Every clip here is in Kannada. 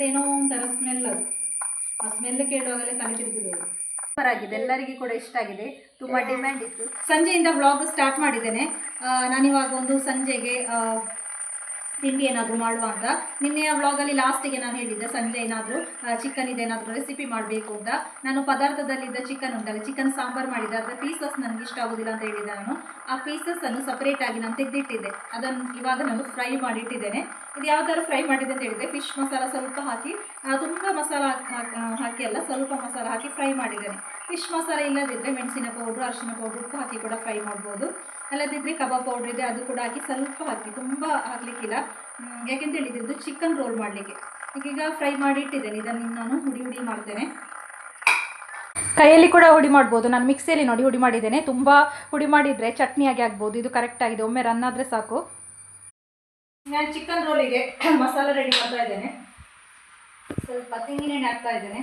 ಮತ್ತೇನೋ ಒಂಥರ ಸ್ಮೆಲ್ ಅದು. ಆ ಸ್ಮೆಲ್ ಕೇಳುವಾಗಲೇ ತಲೆ ತಿರುಗಿದೆ ಸೂಪರ್ ಆಗಿದೆ. ಎಲ್ಲರಿಗೂ ಕೂಡ ಇಷ್ಟ ಆಗಿದೆ. ತುಂಬಾ ಡಿಮ್ಯಾಂಡ್ ಇತ್ತು. ಸಂಜೆಯಿಂದ ಬ್ಲಾಗ್ ಸ್ಟಾರ್ಟ್ ಮಾಡಿದ್ದೇನೆ. ಆ, ನಾನಿವಾಗ ಒಂದು ಸಂಜೆಗೆ ಆ, ತಿಂಡಿ ಏನಾದರೂ ಮಾಡುವ ಅಂತ. ನಿನ್ನೆಯ ವ್ಲಾಗಲ್ಲಿ ಲಾಸ್ಟಿಗೆ ನಾನು ಹೇಳಿದ್ದೆ, ಸಂಜೆ ಏನಾದರೂ ಚಿಕನ್ ಇದೇನಾದರೂ ರೆಸಿಪಿ ಮಾಡಬೇಕು ಅಂತ. ನಾನು ಪದಾರ್ಥದಲ್ಲಿದ್ದ ಚಿಕನ್ ಉಂಟಲ್ಲ ಚಿಕನ್ ಸಾಂಬಾರು ಮಾಡಿದ್ದೆ. ಅದರ ಪೀಸಸ್ ನನಗೆ ಇಷ್ಟ ಆಗೋದಿಲ್ಲ ಅಂತ ಹೇಳಿದ್ದೆ ನಾನು. ಆ ಪೀಸಸ್ಸನ್ನು ಸಪ್ರೇಟಾಗಿ ನಾನು ತೆಗೆದಿಟ್ಟಿದ್ದೆ. ಅದನ್ನು ಇವಾಗ ನಾನು ಫ್ರೈ ಮಾಡಿಟ್ಟಿದ್ದೇನೆ. ಇದು ಯಾವ ಫ್ರೈ ಮಾಡಿದೆ ಅಂತ ಹೇಳಿದರೆ ಫಿಶ್ ಮಸಾಲ ಸ್ವಲ್ಪ ಹಾಕಿ ತುಂಬ ಮಸಾಲ ಹಾಕಿ ಅಲ್ಲ, ಸ್ವಲ್ಪ ಮಸಾಲ ಹಾಕಿ ಫ್ರೈ ಮಾಡಿದ್ದೇನೆ. ಫಿಶ್ ಮಸಾಲ ಇಲ್ಲದಿದ್ದರೆ ಮೆಣಸಿನ ಪೌಡ್ರು ಅರಿಶಿನ ಪೌಡ್ರು ಉಪ್ಪು ಹಾಕಿ ಕೂಡ ಫ್ರೈ ಮಾಡ್ಬೋದು. ಅಲ್ಲದಿದ್ದರೆ ಕಬಾಬ್ ಪೌಡ್ರ್ ಇದೆ, ಅದು ಕೂಡ ಹಾಕಿ ಸ್ವಲ್ಪ ಹಾಕಿ ತುಂಬ ಆಗಲಿಕ್ಕಿಲ್ಲ ಯಾಕೆಂತ ಹೇಳಿದ್ರೆ ಇದು ಚಿಕನ್ ರೋಲ್ ಮಾಡಲಿಕ್ಕೆ. ಈಗೀಗ ಫ್ರೈ ಮಾಡಿ ಇಟ್ಟಿದ್ದೇನೆ. ಇದನ್ನು ನಾನು ಹುಡಿ ಹುಡಿ ಮಾಡ್ತೇನೆ. ಕೈಯಲ್ಲಿ ಕೂಡ ಹುಡಿ ಮಾಡ್ಬೋದು. ನಾನು ಮಿಕ್ಸಿಯಲ್ಲಿ ನೋಡಿ ಹುಡಿ ಮಾಡಿದ್ದೇನೆ. ತುಂಬ ಹುಡಿ ಮಾಡಿದರೆ ಚಟ್ನಿಯಾಗಿ ಆಗ್ಬೋದು. ಇದು ಕರೆಕ್ಟ್ ಆಗಿದೆ. ಒಮ್ಮೆ ರನ್ ಆದರೆ ಸಾಕು. ನಾನು ಚಿಕನ್ ರೋಲಿಗೆ ಮಸಾಲ ರೆಡಿ ಮಾಡ್ತಾ ಇದ್ದೇನೆ. ಸ್ವಲ್ಪ ತೆಂಗಿನೆಣ್ಣೆ ಹಾಕ್ತಾ ಇದ್ದೇನೆ.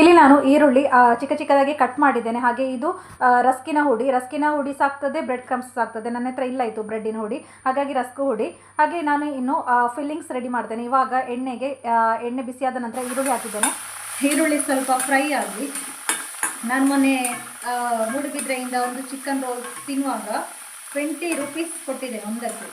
ಇಲ್ಲಿ ನಾನು ಈರುಳ್ಳಿ ಚಿಕ್ಕ ಚಿಕ್ಕದಾಗಿ ಕಟ್ ಮಾಡಿದ್ದೇನೆ. ಹಾಗೆ ಇದು ರಸ್ಕಿನ ಹುಡಿ. ರಸ್ಕಿನ ಹುಡಿ ಸಾಕ್ತದೆ ಬ್ರೆಡ್ ಕ್ರಮ್ಸ್ ಸಾಕ್ತದೆ. ನನ್ನ ಹತ್ರ ಇಲ್ಲ ಇತ್ತು ಬ್ರೆಡ್ಡಿನ ಹುಡಿ. ಹಾಗಾಗಿ ರಸ್ಕು ಹುಡಿ. ಹಾಗೆ ನಾನು ಇನ್ನು ಫಿಲ್ಲಿಂಗ್ಸ್ ರೆಡಿ ಮಾಡ್ತೇನೆ. ಇವಾಗ ಎಣ್ಣೆಗೆ ಎಣ್ಣೆ ಬಿಸಿಯಾದ ನಂತರ ಈರುಳ್ಳಿ ಹಾಕಿದ್ದೇನೆ. ಈರುಳ್ಳಿ ಸ್ವಲ್ಪ ಫ್ರೈ ಆಗಿ, ನಾನು ಮೊನ್ನೆ ಮೂಡುಬಿದ್ರೆಯಿಂದ ಒಂದು ಚಿಕನ್ ರೋಲ್ ತಿನ್ನುವಾಗ ಟ್ವೆಂಟಿ ರುಪೀಸ್ ಕೊಟ್ಟಿದ್ದೇನೆ ಒಂದಕ್ಕೆ.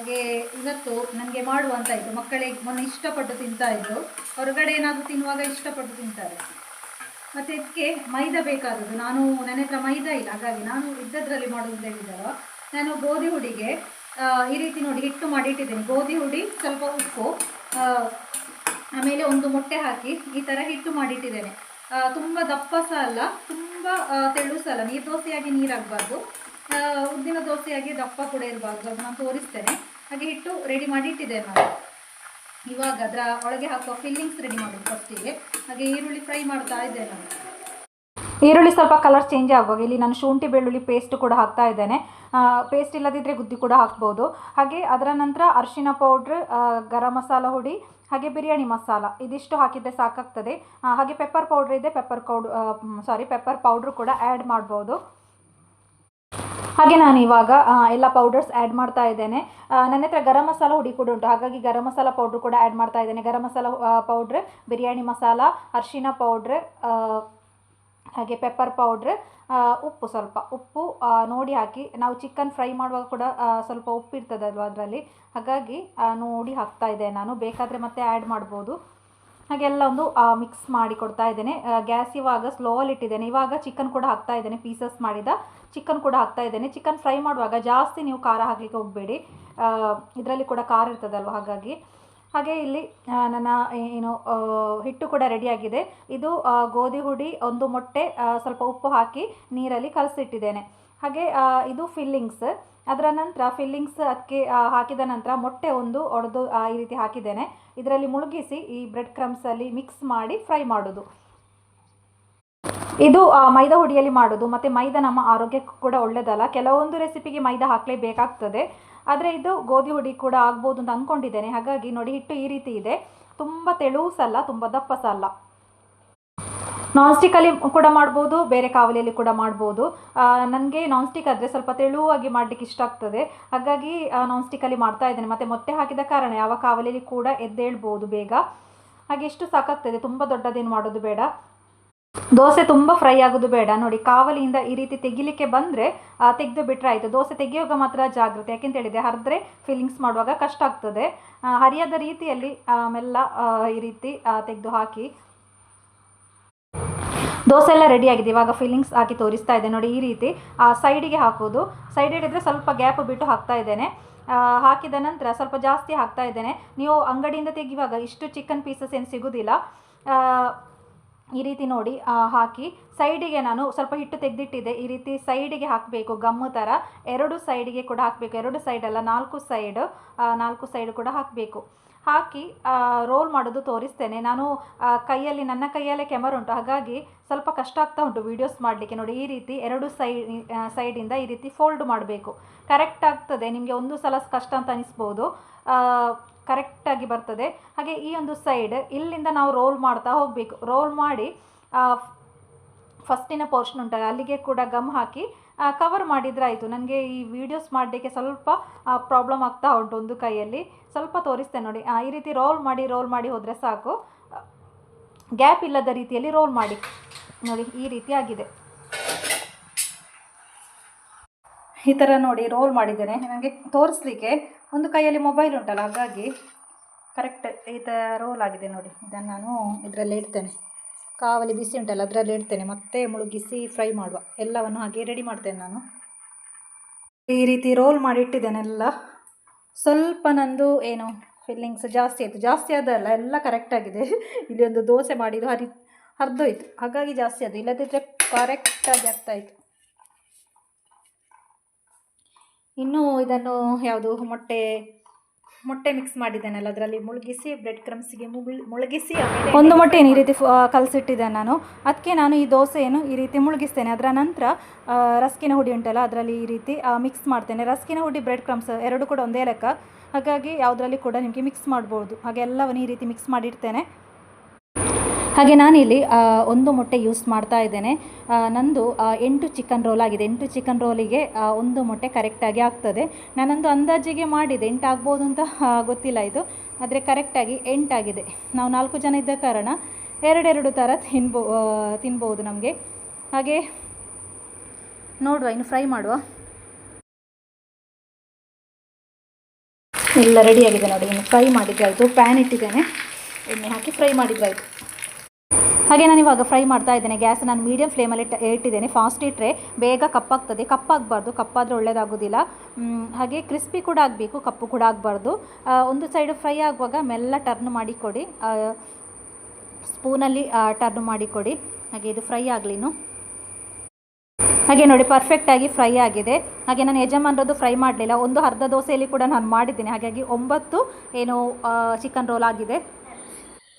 ಹಾಗೆ ಇವತ್ತು ನನಗೆ ಮಾಡುವಂತ ಇತ್ತು ಮಕ್ಕಳಿಗೆ ಮೊನ್ನೆ ಇಷ್ಟಪಟ್ಟು ತಿಂತಾ ಇದ್ರು. ಹೊರಗಡೆ ಏನಾದರೂ ತಿನ್ನುವಾಗ ಇಷ್ಟಪಟ್ಟು ತಿಂತಾರೆ. ಮತ್ತು ಇದಕ್ಕೆ ಮೈದಾ ಬೇಕಾದದ್ದು. ನಾನು, ನನ್ನ ಹತ್ರ ಮೈದಾ ಇಲ್ಲ. ಹಾಗಾಗಿ ನಾನು ಇದ್ದದ್ರಲ್ಲಿ ಮಾಡೋದು ಅಂತ ಹೇಳಿದವ ನಾನು ಗೋಧಿ ಹುಡಿಗೆ ಈ ರೀತಿ ನೋಡಿ ಹಿಟ್ಟು ಮಾಡಿ ಇಟ್ಟಿದ್ದೇನೆ. ಗೋಧಿ ಹುಡಿ ಸ್ವಲ್ಪ ಉಪ್ಪು ಆಮೇಲೆ ಒಂದು ಮೊಟ್ಟೆ ಹಾಕಿ ಈ ಥರ ಹಿಟ್ಟು ಮಾಡಿಟ್ಟಿದ್ದೇನೆ ತುಂಬ ದಪ್ಪ ಸಹ ಅಲ್ಲ, ತುಂಬ ತೆಳು ಸಹ ಅಲ್ಲ. ನೀರು ದೋಸೆಯಾಗಿ ನೀರಾಗಬಾರ್ದು ಉದ್ದಿನ ದೋಸೆಯಾಗಿ ದಪ್ಪ ಕೂಡ ಇರಬಾರ್ದು. ಅದು ನಾನು ತೋರಿಸ್ತೇನೆ. ಹಾಗೆ ಹಿಟ್ಟು ರೆಡಿ ಮಾಡಿ ಇಟ್ಟಿದ್ದೇವೆ ನಾವು. ಇವಾಗ ಅದರ ಒಳಗೆ ಹಾಕುವ ಫಿಲ್ಲಿಂಗ್ಸ್ ರೆಡಿ ಮಾಡೋದು ಫಸ್ಟಿಗೆ ಹಾಗೆ ಈರುಳ್ಳಿ ಫ್ರೈ ಮಾಡ್ತಾ ಇದ್ದೇವೆ ನಾನು ಈರುಳ್ಳಿ ಸ್ವಲ್ಪ ಕಲರ್ ಚೇಂಜ್ ಆಗುವಾಗ ಇಲ್ಲಿ ನಾನು ಶುಂಠಿ ಬೆಳ್ಳುಳ್ಳಿ ಪೇಸ್ಟ್ ಕೂಡ ಹಾಕ್ತಾ ಇದ್ದೇನೆ. ಪೇಸ್ಟ್ ಇಲ್ಲದಿದ್ದರೆ ಗುದ್ದಿ ಕೂಡ ಹಾಕ್ಬೋದು. ಹಾಗೆ ಅದರ ನಂತರ ಅರಿಶಿನ ಪೌಡ್ರ್ ಗರಂ ಮಸಾಲ ಹುಡಿ, ಹಾಗೆ ಬಿರಿಯಾನಿ ಮಸಾಲ. ಇದಿಷ್ಟು ಹಾಕಿದ್ದೆ ಸಾಕಾಗ್ತದೆ. ಹಾಗೆ ಪೆಪ್ಪರ್ ಪೌಡ್ರ್ ಇದೆ ಪೆಪ್ಪರ್ ಕೌಡ್ ಸಾರಿ ಪೆಪ್ಪರ್ ಪೌಡ್ರ್ ಕೂಡ ಆ್ಯಡ್ ಮಾಡ್ಬೋದು. ಹಾಗೆ ನಾನು ಇವಾಗ ಎಲ್ಲ ಪೌಡರ್ಸ್ ಆ್ಯಡ್ ಮಾಡ್ತಾ ಇದ್ದೇನೆ. ನನ್ನ ಹತ್ರ ಗರಂ ಮಸಾಲ ಹುಡಿ ಕೂಡ ಉಂಟು. ಹಾಗಾಗಿ ಗರಂ ಮಸಾಲ ಪೌಡ್ರ್ ಕೂಡ ಆ್ಯಡ್ ಮಾಡ್ತಾ ಇದ್ದೇನೆ. ಗರಂ ಮಸಾಲ ಪೌಡ್ರ್ ಬಿರಿಯಾನಿ ಮಸಾಲ, ಅರಿಶಿನ ಪೌಡ್ರ್ ಹಾಗೆ ಪೆಪ್ಪರ್ ಪೌಡ್ರ್ ಉಪ್ಪು ಸ್ವಲ್ಪ. ಉಪ್ಪು ನೋಡಿ ಹಾಕಿ. ನಾವು ಚಿಕನ್ ಫ್ರೈ ಮಾಡುವಾಗ ಕೂಡ ಸ್ವಲ್ಪ ಉಪ್ಪು ಇರ್ತದಲ್ವ ಅದರಲ್ಲಿ? ಹಾಗಾಗಿ ನೋಡಿ ಹಾಕ್ತಾ ಇದ್ದೇನೆ ನಾನು. ಬೇಕಾದರೆ ಮತ್ತೆ ಆ್ಯಡ್ ಮಾಡ್ಬೋದು. ಹಾಗೆಲ್ಲ ಒಂದು ಮಿಕ್ಸ್ ಮಾಡಿ ಕೊಡ್ತಾ ಇದ್ದೇನೆ. ಗ್ಯಾಸ್ ಇವಾಗ ಸ್ಲೋವಲ್ಲಿ ಇಟ್ಟಿದ್ದೇನೆ. ಇವಾಗ ಚಿಕನ್ ಕೂಡ ಹಾಕ್ತಾ ಇದ್ದೇನೆ ಪೀಸಸ್ ಮಾಡಿದ. ಚಿಕನ್ ಕೂಡ ಹಾಕ್ತಾ ಇದ್ದೇನೆ. ಚಿಕನ್ ಫ್ರೈ ಮಾಡುವಾಗ ಜಾಸ್ತಿ ನೀವು ಖಾರ ಹಾಕಲಿಕ್ಕೆ ಹೋಗಬೇಡಿ. ಇದರಲ್ಲಿ ಕೂಡ ಖಾರ ಇರ್ತದಲ್ವ ಹಾಗಾಗಿ. ಹಾಗೆ ಇಲ್ಲಿ ನನ್ನ ಏನು ಹಿಟ್ಟು ಕೂಡ ರೆಡಿಯಾಗಿದೆ. ಇದು ಗೋಧಿ ಹುಡಿ, ಒಂದು ಮೊಟ್ಟೆ ಸ್ವಲ್ಪ ಉಪ್ಪು ಹಾಕಿ ನೀರಲ್ಲಿ ಕಲಸಿಟ್ಟಿದ್ದೇನೆ. ಹಾಗೆ ಇದು ಫಿಲ್ಲಿಂಗ್ಸ್. ಅದರ ನಂತರ ಫಿಲ್ಲಿಂಗ್ಸ್ ಅದಕ್ಕೆ ಹಾಕಿದ ನಂತರ ಮೊಟ್ಟೆ ಒಂದು ಒಡೆದು ಈ ರೀತಿ ಹಾಕಿದ್ದೇನೆ. ಇದರಲ್ಲಿ ಮುಳುಗಿಸಿ ಈ ಬ್ರೆಡ್ ಕ್ರಮ್ಸಲ್ಲಿ ಮಿಕ್ಸ್ ಮಾಡಿ ಫ್ರೈ ಮಾಡೋದು ಇದು ಮೈದಾ ಹುಡಿಯಲ್ಲಿ ಮಾಡೋದು, ಮತ್ತು ಮೈದಾ ನಮ್ಮ ಆರೋಗ್ಯಕ್ಕೂ ಕೂಡ ಒಳ್ಳೆಯದಲ್ಲ ಕೆಲವೊಂದು ರೆಸಿಪಿಗೆ ಮೈದಾ ಹಾಕಲೇಬೇಕಾಗ್ತದೆ. ಆದರೆ ಇದು ಗೋಧಿ ಹುಡಿ ಕೂಡ ಆಗ್ಬೋದು ಅಂತ ಅಂದ್ಕೊಂಡಿದ್ದೇನೆ ಹಾಗಾಗಿ ನೋಡಿ, ಹಿಟ್ಟು ಈ ರೀತಿ ಇದೆ. ತುಂಬ ತೆಳು ಸಲ್ಲ ತುಂಬ ದಪ್ಪ ಸಲ್ಲ ನಾನ್ ಸ್ಟಿಕ್ಕಲ್ಲಿ ಕೂಡ ಮಾಡ್ಬೋದು, ಬೇರೆ ಕಾವಲಿಯಲ್ಲಿ ಕೂಡ ಮಾಡ್ಬೋದು. ನನಗೆ ನಾನ್ ಸ್ಟಿಕ್ ಆದರೆ ಸ್ವಲ್ಪ ತೆಳುವಾಗಿ ಮಾಡಲಿಕ್ಕೆ ಇಷ್ಟ ಆಗ್ತದೆ. ಹಾಗಾಗಿ ನಾನ್ ಸ್ಟಿಕ್ಕಲ್ಲಿ ಮಾಡ್ತಾ ಇದ್ದೇನೆ. ಮತ್ತು ಮೊಟ್ಟೆ ಹಾಕಿದ ಕಾರಣ ಯಾವ ಕಾವಲಿಯಲ್ಲಿ ಕೂಡ ಎದ್ದೇಳ್ಬೋದು ಬೇಗ. ಹಾಗೆ ಎಷ್ಟು ಸಾಕಾಗ್ತದೆ, ತುಂಬ ದೊಡ್ಡದೇನು ಮಾಡೋದು ಬೇಡ. ದೋಸೆ ತುಂಬ ಫ್ರೈ ಆಗೋದು ಬೇಡ. ನೋಡಿ, ಕಾವಲಿಯಿಂದ ಈ ರೀತಿ ತೆಗಿಲಿಕ್ಕೆ ಬಂದರೆ ತೆಗೆದು ಬಿಟ್ಟರೆ ಆಯಿತು. ದೋಸೆ ತೆಗೆಯುವಾಗ ಮಾತ್ರ ಜಾಗ್ರತೆ. ಯಾಕೆಂತ ಹೇಳಿದೆ ಹರಿದ್ರೆ ಫಿಲ್ಲಿಂಗ್ಸ್ ಮಾಡುವಾಗ ಕಷ್ಟ ಆಗ್ತದೆ. ಹರಿಯದ ರೀತಿಯಲ್ಲಿ ಮೆಲ್ಲ ಈ ರೀತಿ ತೆಗೆದು ಹಾಕಿ. ದೋಸೆ ಎಲ್ಲ ರೆಡಿ ಆಗಿದೆ. ಇವಾಗ ಫಿಲ್ಲಿಂಗ್ಸ್ ಹಾಕಿ ತೋರಿಸ್ತಾ ಇದೆ. ನೋಡಿ, ಈ ರೀತಿ ಸೈಡಿಗೆ ಹಾಕೋದು ಸೈಡ್ ಹಿಡಿದ್ರೆ ಸ್ವಲ್ಪ ಗ್ಯಾಪ್ ಬಿಟ್ಟು ಹಾಕ್ತಾ ಇದ್ದೇನೆ. ಹಾಕಿದ ನಂತರ ಸ್ವಲ್ಪ ಜಾಸ್ತಿ ಹಾಕ್ತಾ ಇದ್ದೇನೆ. ನೀವು ಅಂಗಡಿಯಿಂದ ತೆಗೆಯುವಾಗ ಇಷ್ಟು ಚಿಕನ್ ಪೀಸಸ್ ಏನು ಸಿಗೋದಿಲ್ಲ. ಈ ರೀತಿ ನೋಡಿ ಹಾಕಿ ಸೈಡಿಗೆ ನಾನು ಸ್ವಲ್ಪ ಹಿಟ್ಟು ತೆಗೆದಿಟ್ಟಿದ್ದೆ ಈ ರೀತಿ ಸೈಡಿಗೆ ಹಾಕಬೇಕು, ಗಮ್ಮು ಥರ ಎರಡು ಸೈಡಿಗೆ ಕೂಡ ಹಾಕಬೇಕು. ಎರಡು ಸೈಡ್ ಅಲ್ಲ, ನಾಲ್ಕು ಸೈಡ್ ನಾಲ್ಕು ಸೈಡ್ ಕೂಡ ಹಾಕಬೇಕು. ಹಾಕಿ ರೋಲ್ ಮಾಡೋದು ತೋರಿಸ್ತೇನೆ. ನಾನು ಕೈಯಲ್ಲಿ, ನನ್ನ ಕೈಯಲ್ಲೇ ಕೆಮರ್ ಉಂಟು. ಹಾಗಾಗಿ ಸ್ವಲ್ಪ ಕಷ್ಟ ಆಗ್ತಾ ಉಂಟು ವೀಡಿಯೋಸ್ ಮಾಡಲಿಕ್ಕೆ. ನೋಡಿ, ಈ ರೀತಿ ಎರಡು ಸೈಡ್ ಸೈಡಿಂದ ಈ ರೀತಿ ಫೋಲ್ಡ್ ಮಾಡಬೇಕು. ಕರೆಕ್ಟ್ ಆಗ್ತದೆ. ನಿಮಗೆ ಒಂದು ಸಲ ಕಷ್ಟ ಅಂತ ಅನಿಸ್ಬೋದು. ಕರೆಕ್ಟಾಗಿ ಬರ್ತದೆ. ಹಾಗೆ ಈ ಒಂದು ಸೈಡ್ ಇಲ್ಲಿಂದ ನಾವು ರೋಲ್ ಮಾಡ್ತಾ ಹೋಗಬೇಕು. ರೋಲ್ ಮಾಡಿ ಫಸ್ಟಿನ ಪೋರ್ಷನ್ ಉಂಟಲ್ಲ, ಅಲ್ಲಿಗೆ ಕೂಡ ಗಮ್ ಹಾಕಿ ಕವರ್ ಮಾಡಿದರೆ ಆಯಿತು ನನಗೆ ಈ ವಿಡಿಯೋಸ್ ಮಾಡಲಿಕ್ಕೆ ಸ್ವಲ್ಪ ಪ್ರಾಬ್ಲಮ್ ಆಗ್ತಾ ಉಂಟು ಒಂದು ಕೈಯಲ್ಲಿ. ಸ್ವಲ್ಪ ತೋರಿಸ್ತೇನೆ ನೋಡಿ. ಈ ರೀತಿ ರೋಲ್ ಮಾಡಿ ರೋಲ್ ಮಾಡಿ ಹೋದರೆ ಸಾಕು. ಗ್ಯಾಪ್ ಇಲ್ಲದ ರೀತಿಯಲ್ಲಿ ರೋಲ್ ಮಾಡಿ. ನೋಡಿ, ಈ ರೀತಿ ಆಗಿದೆ. ಈ ಥರ ನೋಡಿ ರೋಲ್ ಮಾಡಿದ್ದೇನೆ. ನನಗೆ ತೋರಿಸ್ಲಿಕ್ಕೆ ಒಂದು ಕೈಯಲ್ಲಿ ಮೊಬೈಲ್ ಉಂಟಲ್ಲ, ಹಾಗಾಗಿ ಕರೆಕ್ಟ್ ಈ ಥರ ರೋಲ್ ಆಗಿದೆ ನೋಡಿ. ಇದನ್ನು ನಾನು ಇದರಲ್ಲಿ ಇಡ್ತೇನೆ. ಕಾವಲಿ ಬಿಸಿ ಉಂಟಲ್ಲ, ಅದರಲ್ಲಿ ಇಡ್ತೇನೆ. ಮತ್ತೆ ಮುಳುಗಿಸಿ ಫ್ರೈ ಮಾಡುವ. ಎಲ್ಲವನ್ನು ಹಾಗೆ ರೆಡಿ ಮಾಡ್ತೇನೆ ನಾನು. ಈ ರೀತಿ ರೋಲ್ ಮಾಡಿ ಇಟ್ಟಿದ್ದೇನೆಲ್ಲ. ಸ್ವಲ್ಪ ನಂದು ಏನು ಫಿಲ್ಲಿಂಗ್ಸ್ ಜಾಸ್ತಿ ಆಯಿತು. ಜಾಸ್ತಿ ಆದಲ್ಲ ಎಲ್ಲ ಕರೆಕ್ಟಾಗಿದೆ ಇಲ್ಲಿ ಒಂದು ದೋಸೆ ಮಾಡಿದ್ದು ಹರಿ, ಹರಿದೋಯ್ತು. ಹಾಗಾಗಿ ಜಾಸ್ತಿ ಅದು ಇಲ್ಲದಿದ್ದರೆ ಕರೆಕ್ಟಾಗಿ ಆಗ್ತಾಯಿತ್ತು ಇನ್ನು ಇದನ್ನು ಯಾವುದು ಮೊಟ್ಟೆ ಮೊಟ್ಟೆ ಮಿಕ್ಸ್ ಮಾಡಿದ್ದೇನಲ್ಲ ಅದರಲ್ಲಿ ಮುಳುಗಿಸಿ ಬ್ರೆಡ್ ಕ್ರಮ್ಸಿಗೆ ಮುಳ್ ಮುಳುಗಿಸಿ ಒಂದು ಮೊಟ್ಟೆಯನ್ನು ಈ ರೀತಿ ಕಲಸಿಟ್ಟಿದ್ದೆ ನಾನು. ಅದಕ್ಕೆ ನಾನು ಈ ದೋಸೆಯನ್ನು ಈ ರೀತಿ ಮುಳುಗಿಸ್ತೇನೆ. ಅದರ ನಂತರ ರಸ್ಕಿನ ಹುಡಿ ಉಂಟಲ್ಲ ಅದರಲ್ಲಿ ಈ ರೀತಿ ಮಿಕ್ಸ್ ಮಾಡ್ತೇನೆ. ರಸ್ಕಿನ ಹುಡಿ ಬ್ರೆಡ್ ಕ್ರಮ್ಸ್ ಎರಡು ಕೂಡ ಒಂದೇ ಲೆಕ್ಕ. ಹಾಗಾಗಿ ಯಾವುದರಲ್ಲಿ ಕೂಡ ನಿಮಗೆ ಮಿಕ್ಸ್ ಮಾಡ್ಬೋದು. ಹಾಗೆ ಎಲ್ಲವನ್ನು ಈ ರೀತಿ ಮಿಕ್ಸ್ ಮಾಡಿಡ್ತೇನೆ. ಹಾಗೆ ನಾನಿಲ್ಲಿ ಒಂದು ಮೊಟ್ಟೆ ಯೂಸ್ ಮಾಡ್ತಾ ಇದ್ದೇನೆ. ನಂದು ಎಂಟು ಚಿಕನ್ ರೋಲ್ ಆಗಿದೆ. ಎಂಟು ಚಿಕನ್ ರೋಲಿಗೆ ಒಂದು ಮೊಟ್ಟೆ ಕರೆಕ್ಟಾಗಿ ಆಗ್ತದೆ. ನಾನೊಂದು ಅಂದಾಜಿಗೆ ಮಾಡಿದೆ ಎಂಟು ಆಗ್ಬೋದು ಅಂತ ಗೊತ್ತಿಲ್ಲ ಇದು. ಆದರೆ ಕರೆಕ್ಟಾಗಿ ಎಂಟಾಗಿದೆ ನಾವು ನಾಲ್ಕು ಜನ ಇದ್ದ ಕಾರಣ ಎರಡೆರಡು ಥರ ತಿನ್ಬೋ ತಿನ್ಬೋದು ನಮಗೆ. ಹಾಗೆ ನೋಡುವ, ಇನ್ನು ಫ್ರೈ ಮಾಡುವ. ಎಲ್ಲ ರೆಡಿಯಾಗಿದೆ ನೋಡಿ. ಇನ್ನು ಫ್ರೈ ಮಾಡಿದ್ರೆ ಆಯಿತು. ಪ್ಯಾನ್ ಇಟ್ಟಿದ್ದೇನೆ. ಎಣ್ಣೆ ಹಾಕಿ ಫ್ರೈ ಮಾಡಿದ್ರೆ ಆಯಿತು. ಹಾಗೆ ನಾನು ಇವಾಗ ಫ್ರೈ ಮಾಡ್ತಾ ಇದ್ದೇನೆ. ಗ್ಯಾಸ್ ನಾನು ಮೀಡಿಯಮ್ ಫ್ಲೇಮಲ್ಲಿ ಇಟ್ಟ, ಇಟ್ಟಿದ್ದೇನೆ. ಫಾಸ್ಟ್ ಇಟ್ಟರೆ ಬೇಗ ಕಪ್ಪಾಗ್ತದೆ. ಕಪ್ಪಾಗಬಾರ್ದು. ಕಪ್ಪಾದರೆ ಒಳ್ಳೆಯದಾಗೋದಿಲ್ಲ ಹಾಗೆ ಕ್ರಿಸ್ಪಿ ಕೂಡ ಆಗಬೇಕು, ಕಪ್ಪು ಕೂಡ ಆಗಬಾರ್ದು. ಒಂದು ಸೈಡ್ ಫ್ರೈ ಆಗುವಾಗ ಮೆಲ್ಲ ಟರ್ನ್ ಮಾಡಿ ಕೊಡಿ. ಸ್ಪೂನಲ್ಲಿ ಟರ್ನ್ ಮಾಡಿಕೊಡಿ ಹಾಗೆ ಇದು ಫ್ರೈ ಆಗಲಿನು ಹಾಗೆ ನೋಡಿ ಪರ್ಫೆಕ್ಟಾಗಿ ಫ್ರೈ ಆಗಿದೆ. ಹಾಗೆ ನಾನು ಯಜಮಾನ್ರದ್ದು ಫ್ರೈ ಮಾಡಲಿಲ್ಲ. ಒಂದು ಅರ್ಧ ದೋಸೆಯಲ್ಲಿ ಕೂಡ ನಾನು ಮಾಡಿದ್ದೀನಿ. ಹಾಗಾಗಿ ಒಂಬತ್ತು, ಏನು ಚಿಕನ್ ರೋಲ್ ಆಗಿದೆ.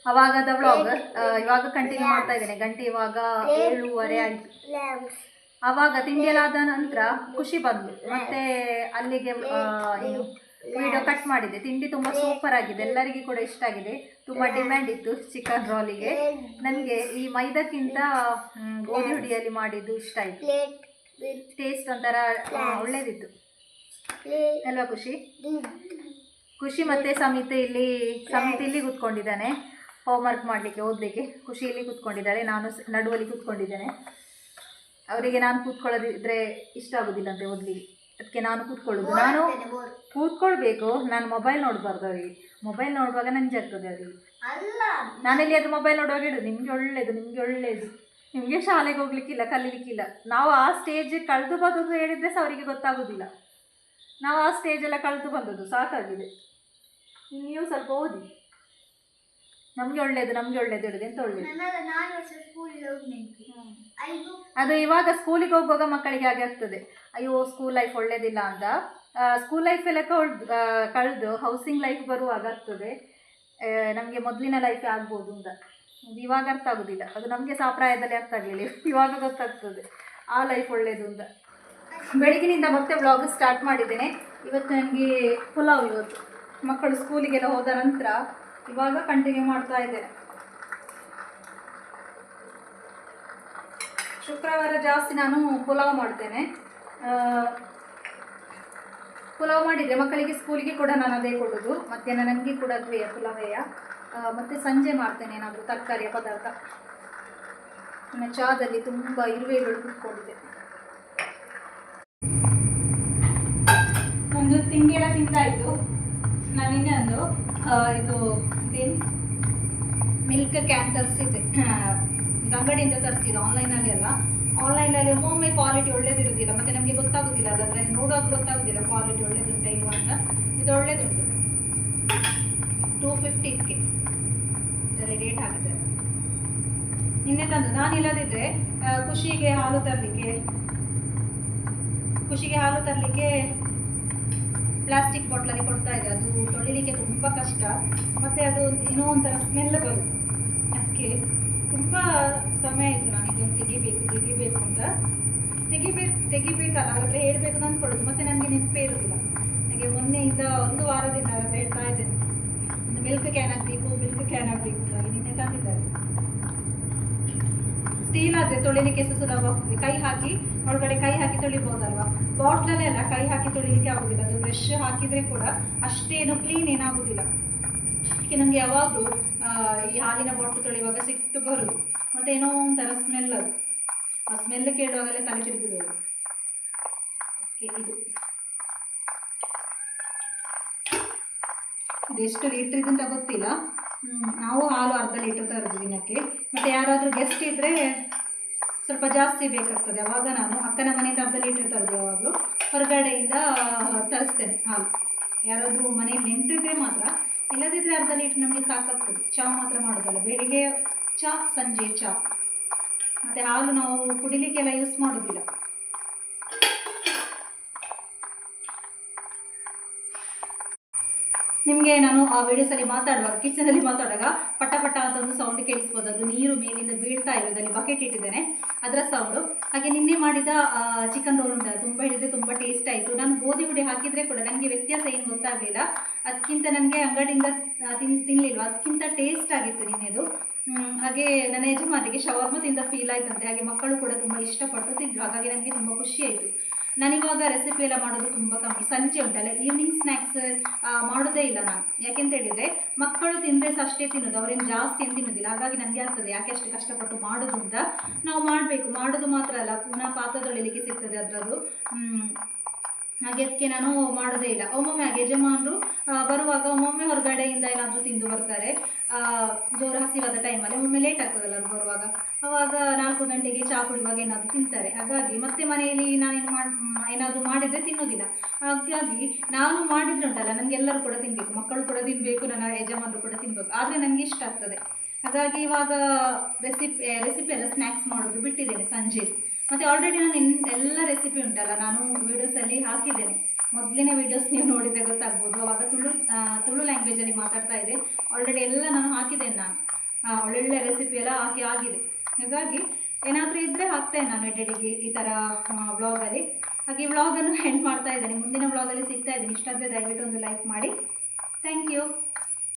ಅವಾಗದ ವ್ಲಾಗ್ ಇವಾಗ ಕಂಟಿನ್ಯೂ ಮಾಡ್ತಾ ಇದ್ದೇನೆ. ಗಂಟೆ ಇವಾಗ ಏಳುವರೆ ಆಯ್ತು ಅವಾಗ ತಿಂಡಿ ಎಲ್ಲ ಆದ ನಂತರ ಖುಷಿ ಬಂದು ಮತ್ತೆ ಅಲ್ಲಿಗೆ ವಿಡಿಯೋ ಕಟ್ ಮಾಡಿದೆ ತಿಂಡಿ ತುಂಬ ಸೂಪರ್ ಆಗಿದೆ. ಎಲ್ಲರಿಗೂ ಕೂಡ ಇಷ್ಟ ಆಗಿದೆ. ತುಂಬ ಡಿಮ್ಯಾಂಡ್ ಇತ್ತು ಚಿಕನ್ ರೋಲಿಗೆ ನನಗೆ ಈ ಮೈದಕ್ಕಿಂತ ಗೋಧಿ ಹುಡಿಯಲ್ಲಿ ಮಾಡಿದ್ದು ಇಷ್ಟ ಆಯಿತು. ಟೇಸ್ಟ್ ಒಂಥರ ಒಳ್ಳೇದಿತ್ತು. ಅಲ್ವಾ ಖುಷಿ? ಖುಷಿ ಮತ್ತೆ ಸಮಿತಿ ಇಲ್ಲಿ ಸಮಿತಿ ಇಲ್ಲಿ ಕೂತ್ಕೊಂಡಿದ್ದಾನೆ. ಹೋಮ್ವರ್ಕ್ ಮಾಡಲಿಕ್ಕೆ ಓದಲಿಕ್ಕೆ ಖುಷಿಯಲ್ಲಿ ಕೂತ್ಕೊಂಡಿದ್ದಾರೆ. ನಾನು ನಡುವಲ್ಲಿ ಕೂತ್ಕೊಂಡಿದ್ದೇನೆ. ಅವರಿಗೆ ನಾನು ಕೂತ್ಕೊಳ್ಳೋದಿದ್ರೆ ಇಷ್ಟ ಆಗೋದಿಲ್ಲ ಅಂತ ಓದಲಿಕ್ಕೆ. ಅದಕ್ಕೆ ನಾನು ಕೂತ್ಕೊಳ್ಳೋದು. ನಾನು ಕೂತ್ಕೊಳ್ಬೇಕು. ನಾನು ಮೊಬೈಲ್ ನೋಡಬಾರ್ದು ಅವರಿಗೆ. ಮೊಬೈಲ್ ನೋಡುವಾಗ ನಂಜಾಗ್ತದೆ ಅವರಿಗೆ. ನಾನೆಲ್ಲಿ ಅದು ಮೊಬೈಲ್ ನೋಡುವಾಗ ಇಡು ನಿಮಗೆ ಒಳ್ಳೇದು ನಿಮಗೆ ಒಳ್ಳೇದು. ನಿಮಗೆ ಶಾಲೆಗೆ ಹೋಗ್ಲಿಕ್ಕಿಲ್ಲ ಕಲೀಲಿಕ್ಕಿಲ್ಲ ನಾವು ಆ ಸ್ಟೇಜ್ ಕಳೆದು ಬಂದದ್ದು ಹೇಳಿದ್ರೆ ಸಹ ಅವರಿಗೆ ಗೊತ್ತಾಗೋದಿಲ್ಲ. ನಾವು ಆ ಸ್ಟೇಜ್ ಎಲ್ಲ ಕಳೆದು ಬಂದದ್ದು ಸಾಕಾಗಿದೆ. ನೀವು ಸ್ವಲ್ಪ ಓದಿ. ನಮಗೆ ಒಳ್ಳೇದು ನಮಗೆ ಒಳ್ಳೇದು ಹೇಳಿದೆ ಅಂತ ಒಳ್ಳೇದು? ಅದು ಇವಾಗ ಸ್ಕೂಲಿಗೆ ಹೋಗುವಾಗ ಮಕ್ಕಳಿಗೆ ಹಾಗೆ ಆಗ್ತದೆ. ಅಯ್ಯೋ ಸ್ಕೂಲ್ ಲೈಫ್ ಒಳ್ಳೇದಿಲ್ಲ ಅಂತ. ಸ್ಕೂಲ್ ಲೈಫ್ ಎಲ್ಲ ಕಳ್ದು ಕಳೆದು ಹೌಸಿಂಗ್ ಲೈಫ್ ಬರುವಾಗ ಆಗ್ತದೆ. ನಮಗೆ ಮೊದಲಿನ ಲೈಫ್ ಆಗ್ಬೋದು ಅಂತ. ಇವಾಗ ಅರ್ಥ ಆಗೋದಿಲ್ಲ. ಅದು ನಮಗೆ ಸಾಪ್ರಾಯದಲ್ಲಿ ಅರ್ಥ ಆಗಲಿಲ್ಲ. ಇವಾಗ ಗೊತ್ತಾಗ್ತದೆ. ಆ ಲೈಫ್ ಒಳ್ಳೇದು ಅಂತ. ಬೆಳಗಿನಿಂದ ಮತ್ತೆ ಬ್ಲಾಗ್ ಸ್ಟಾರ್ಟ್ ಮಾಡಿದ್ದೇನೆ. ಇವತ್ತು ನನಗೆ ಪುಲಾವ್ ಇವತ್ತು. ಮಕ್ಕಳು ಸ್ಕೂಲಿಗೆಲ್ಲ ಹೋದ ನಂತರ ಇವಾಗ ಕಂಟಿನ್ಯೂ ಮಾಡ್ತಾ ಇದ್ದೇನೆ ಶುಕ್ರವಾರ ಜಾಸ್ತಿ ನಾನು ಪುಲಾವ್ ಮಾಡ್ತೇನೆ. ಪುಲಾವ್ ಮಾಡಿದರೆ ಮಕ್ಕಳಿಗೆ ಸ್ಕೂಲಿಗೆ ಕೂಡ ನಾನು ಅದೇ ಕೊಡೋದು. ಮಧ್ಯಾಹ್ನ ನನಗೆ ಕೂಡ ಅದ್ವೇಯ ಪುಲಾವೆಯ. ಮತ್ತು ಸಂಜೆ ಮಾಡ್ತೇನೆ ಏನಾದರೂ ತರಕಾರಿಯ ಪದಾರ್ಥ. ನನ್ನ ಚಹಾದಲ್ಲಿ ತುಂಬ ಇರುವೆಗಳು ಕುತ್ಕೊಂಡಿದೆ. ಒಂದು ತಿಂಗಳ ತಿಂತಾ ತಿಂತಾಯಿತು ನಾನು ಇನ್ನೊಂದು ಇದು ಮಿಲ್ಕ್ ಕ್ಯಾನ್ ತರಿಸಿದ್ದೆ. ಅಂಗಡಿಯಿಂದ ತರಿಸಿದ್ದು ಆನ್ಲೈನಲ್ಲಿ ಅಲ್ಲ ಆನ್ಲೈನಲ್ಲಿ ಒಮ್ಮೊಮ್ಮೆ ಕ್ವಾಲಿಟಿ ಒಳ್ಳೇದಿರೋದಿಲ್ಲ. ಮತ್ತು ನಮಗೆ ಗೊತ್ತಾಗೋದಿಲ್ಲ. ಅಲ್ಲ ನೋಡೋದು ಗೊತ್ತಾಗೋದಿಲ್ಲ ಕ್ವಾಲಿಟಿ ಒಳ್ಳೇದುಂಟ ಇಲ್ವಾ ಅಂತ. ಇದು ಒಳ್ಳೇದುಂಟು. ಟೂ ಫಿಫ್ಟಿಕ್ಕೆ ರೇಟ್ ಆಗಿದೆ ನಿನ್ನೆ ತಂದು, ನಾನು ಇಲ್ಲದಿದ್ರೆ ಖುಷಿಗೆ ಹಾಲು ತರಲಿಕ್ಕೆ, ಖುಷಿಗೆ ಹಾಲು ತರಲಿಕ್ಕೆ ಪ್ಲಾಸ್ಟಿಕ್ ಬಾಟ್ಲಲ್ಲಿ ಕೊಡ್ತಾ ಇದೆ. ಅದು ತೊಳಿಲಿಕ್ಕೆ ತುಂಬ ಕಷ್ಟ. ಮತ್ತು ಅದು ಏನೋ ಒಂಥರ ಸ್ಮೆಲ್ ಬರುತ್ತೆ. ಅದಕ್ಕೆ ತುಂಬ ಸಮಯ ಆಯಿತು ನಾನು ಇದನ್ನು ತೆಗಿಬೇಕು ತೆಗಿಬೇಕು ಅಂತ. ತೆಗಿಬೇಕು, ತೆಗಿಬೇಕಲ್ಲ ಅವ್ರ ಹೇಳಬೇಕು ಅಂತ ಅಂದ್ಕೊಳ್ಳೋದು. ಮತ್ತು ನನಗೆ ನೆನಪೇ ಇರೋದಿಲ್ಲ. ನನಗೆ ಮೊನ್ನೆಯಿಂದ ಒಂದು ವಾರದಿಂದ ಅವ್ರ ಹತ್ರ ಹೇಳ್ತಾ ಇದ್ದೇನೆ. ಒಂದು ಮಿಲ್ಕ್ ಕ್ಯಾನ್ ಆಗಬೇಕು ಮಿಲ್ಕ್ ಕ್ಯಾನ್ ಆಗಬೇಕು ಅಂತ ನಿನ್ನೆ ತಂದಿದ್ದಾರೆ. ಸ್ಟೀಲ್ ಆದರೆ ತೊಳಿಲಿಕ್ಕೆ ಸಹ ಸುಲಭ ಆಗ್ತದೆ? ಕೈ ಹಾಕಿ, ಒಳಗಡೆ ಕೈ ಹಾಕಿ ತೊಳಿಬೋದಲ್ವಾ? ಬಾಟ್ಲಲ್ಲೆಲ್ಲ ಕೈ ಹಾಕಿ ತೊಳಿಲಿಕ್ಕೆ ಆಗೋದಿಲ್ಲ. ಅದು ಬ್ರಷ್ ಹಾಕಿದರೆ ಕೂಡ ಅಷ್ಟೇನು ಕ್ಲೀನ್ ಏನಾಗೋದಿಲ್ಲ. ಅದಕ್ಕೆ ನನಗೆ ಯಾವಾಗಲೂ ಈ ಹಾಲಿನ ಬಾಟ್ಲು ತೊಳೆಯುವಾಗ ಸಿಟ್ಟು ಬರುದು. ಮತ್ತು ಏನೋ ಒಂಥರ ಸ್ಮೆಲ್ ಅದು. ಆ ಸ್ಮೆಲ್ ಕೇಳುವಾಗಲೇ ತಲೆ ತಿರುಗಿರೋದು ಓಕೆ ಇದು. ಇದೆಷ್ಟು ಲೀಟ್ರ್ ಅಂತ ಗೊತ್ತಿಲ್ಲ. ನಾವು ಹಾಲು ಅರ್ಧ ಲೀಟರ್ ತರೋದು ದಿನಕ್ಕೆ. ಮತ್ತು ಯಾರಾದರೂ ಗೆಸ್ಟ್ ಇದ್ದರೆ ಸ್ವಲ್ಪ ಜಾಸ್ತಿ ಬೇಕಾಗ್ತದೆ. ಅವಾಗ ನಾನು ಅಕ್ಕನ ಮನೆಯಿಂದ ಅರ್ಧ ಲೀಟರ್ ತರೋದು ಯಾವಾಗಲೂ. ಹೊರಗಡೆಯಿಂದ ತರಿಸ್ತೇನೆ. ಹಾಲು ಯಾರಾದರೂ ಮನೆಯಲ್ಲಿ ನೆಂಟಿದ್ರೆ ಮಾತ್ರ ಇಲ್ಲದಿದ್ದರೆ ಅರ್ಧ ಲೀಟ್ರ್ ನಮಗೆ ಸಾಕಾಗ್ತದೆ. ಚಹಾ ಮಾತ್ರ ಮಾಡೋದಲ್ಲ, ಬೆಳಿಗ್ಗೆ ಚಹಾ ಸಂಜೆ ಚಹಾ ಮತ್ತು ಹಾಲು ನಾವು ಕುಡಿಲಿಕ್ಕೆಲ್ಲ ಯೂಸ್ ಮಾಡೋದಿಲ್ಲ. ನಿಮಗೆ ನಾನು ಆ ವಿಡಿಯೋಸಲ್ಲಿ ಮಾತಾಡುವಾಗ ಕಿಚನಲ್ಲಿ ಮಾತಾಡುವಾಗ ಪಟ ಪಟ ಅಂತ ಒಂದು ಸೌಂಡ್ ಕೇಳಿಸ್ಬೋದು. ಅದು ನೀರು ಮೇಲಿಂದ ಬೀಳ್ತಾ ಇರೋದಲ್ಲಿ ಬಕೆಟ್ ಇಟ್ಟಿದ್ದೇನೆ. ಅದರ ಸೌಂಡು ಹಾಗೆ ನಿನ್ನೆ ಮಾಡಿದ ಚಿಕನ್ ರೋಲ್ ಉಂಟಲ್ಲ, ತುಂಬ ಹೇಳಿದರೆ ತುಂಬ ಟೇಸ್ಟ್ ಆಯಿತು. ನಾನು ಗೋಧಿ ಹುಡಿ ಹಾಕಿದರೆ ಕೂಡ ನನಗೆ ವ್ಯತ್ಯಾಸ ಏನು ಗೊತ್ತಾಗಲಿಲ್ಲ. ಅದಕ್ಕಿಂತ ನನಗೆ ಅಂಗಡಿಯಿಂದ ತಿನ್ ತಿನ್ನಲಿಲ್ವ ಅದಕ್ಕಿಂತ ಟೇಸ್ಟ್ ಆಗಿತ್ತು ನಿನ್ನೆದು. ಹಾಗೆ ನನ್ನ ಯಜಮಾನಿಗೆ ಶವರ್ಮದಿಂದ ಫೀಲ್ ಆಯ್ತಂತೆ. ಹಾಗೆ ಮಕ್ಕಳು ಕೂಡ ತುಂಬ ಇಷ್ಟಪಟ್ಟು ತಿಂದರು. ಹಾಗಾಗಿ ನನಗೆ ತುಂಬ ಖುಷಿ ಆಯಿತು. ನಾನಿವಾಗ ರೆಸಿಪಿ ಎಲ್ಲ ಮಾಡೋದು ತುಂಬ ಕಮ್ಮಿ. ಸಂಜೆ ಉಂಟಲ್ಲ ಈವ್ನಿಂಗ್ ಸ್ನ್ಯಾಕ್ಸ್ ಮಾಡೋದೇ ಇಲ್ಲ ನಾನು. ಯಾಕೆಂತ ಹೇಳಿದರೆ, ಮಕ್ಕಳು ತಿಂದರೆ ಅಷ್ಟೇ ತಿನ್ನೋದು, ಅವ್ರೇನು ಜಾಸ್ತಿ ಏನು ತಿನ್ನೋದಿಲ್ಲ. ಹಾಗಾಗಿ ನನಗೆ ಆಗ್ತದೆ, ಯಾಕೆ ಅಷ್ಟು ಕಷ್ಟಪಟ್ಟು ಮಾಡೋದು ಅಂತ. ನಾವು ಮಾಡಬೇಕು. ಮಾಡೋದು ಮಾತ್ರ ಅಲ್ಲ, ಪುನಃ ಪಾತ್ರ ತೊಳಿಲಿಕ್ಕೆ ಸಿಗ್ತದೆ ಅದರದ್ದು. ಹಾಗೆ ಅದಕ್ಕೆ ನಾನು ಮಾಡೋದೇ ಇಲ್ಲ. ಒಮ್ಮೊಮ್ಮೆ ಹಾಗೆ ಯಜಮಾನರು ಬರುವಾಗ ಒಮ್ಮೊಮ್ಮೆ ಹೊರಗಡೆಯಿಂದ ಏನಾದರೂ ತಿಂದು ಬರ್ತಾರೆ. ಜೋರು ಹಸಿವಾದ ಟೈಮಲ್ಲಿ ಒಮ್ಮೊಮ್ಮೆ ಲೇಟ್ ಆಗ್ತದಲ್ಲ ಅವ್ರು ಬರುವಾಗ. ಅವಾಗ ನಾಲ್ಕು ಗಂಟೆಗೆ ಚಹಾ ಕುಡಿಯುವಾಗ ಏನಾದರೂ ತಿಂತಾರೆ. ಹಾಗಾಗಿ ಮತ್ತೆ ಮನೆಯಲ್ಲಿ ನಾನೇನು ಮಾಡಿ ಏನಾದರೂ ಮಾಡಿದರೆ ತಿನ್ನೋದಿಲ್ಲ. ಹಾಗಾಗಿ ನಾನು ಮಾಡಿದ್ರು ಉಂಟಲ್ಲ ನನಗೆ ಎಲ್ಲರೂ ಕೂಡ ತಿನ್ನಬೇಕು ಮಕ್ಕಳು ಕೂಡ ತಿನ್ನಬೇಕು ನನ್ನ ಯಜಮಾನರು ಕೂಡ ತಿನ್ನಬೇಕು ಆದರೆ ನನಗೆ ಇಷ್ಟ ಆಗ್ತದೆ. ಹಾಗಾಗಿ ಇವಾಗ ರೆಸಿಪಿ ರೆಸಿಪಿ ಎಲ್ಲ ಸ್ನ್ಯಾಕ್ಸ್ ಮಾಡೋದು ಬಿಟ್ಟಿದ್ದೇನೆ ಸಂಜೆ. ಮತ್ತು ಆಲ್ರೆಡಿ ನಾನು ಎಲ್ಲ ರೆಸಿಪಿ ಉಂಟಲ್ಲ, ನಾನು ವೀಡಿಯೋಸಲ್ಲಿ ಹಾಕಿದ್ದೇನೆ. ಮೊದಲನೇ ವೀಡಿಯೋಸ್ ನೀವು ನೋಡಿದ್ರೆ ಗೊತ್ತಾಗ್ಬೋದು. ಆವಾಗ ತುಳು ತುಳು ತುಳು ಲ್ಯಾಂಗ್ವೇಜಲ್ಲಿ ಮಾತಾಡ್ತಾ ಇದೆ ಆಲ್ರೆಡಿ ಎಲ್ಲ ನಾನು ಹಾಕಿದ್ದೇನೆ ನಾನು. ಒಳ್ಳೊಳ್ಳೆ ರೆಸಿಪಿ ಎಲ್ಲ ಹಾಕಿ ಆಗಿದೆ. ಹಾಗಾಗಿ ಏನಾದರೂ ಇದ್ದರೆ ಹಾಕ್ತೇನೆ ನಾನು ಎಡೆಡಿಗೆ ಈ ಥರ ವ್ಲಾಗಲ್ಲಿ ಹಾಗೆ ವ್ಲಾಗನ್ನು ಎಂಡ್ ಮಾಡ್ತಾ ಇದ್ದೇನೆ. ಮುಂದಿನ ವ್ಲಾಗಲ್ಲಿ ಸಿಗ್ತಾ ಇದ್ದೀನಿ. ಇಷ್ಟ ಆದರೆ ದಯವಿಟ್ಟು ಒಂದು ಲೈಕ್ ಮಾಡಿ. Thank you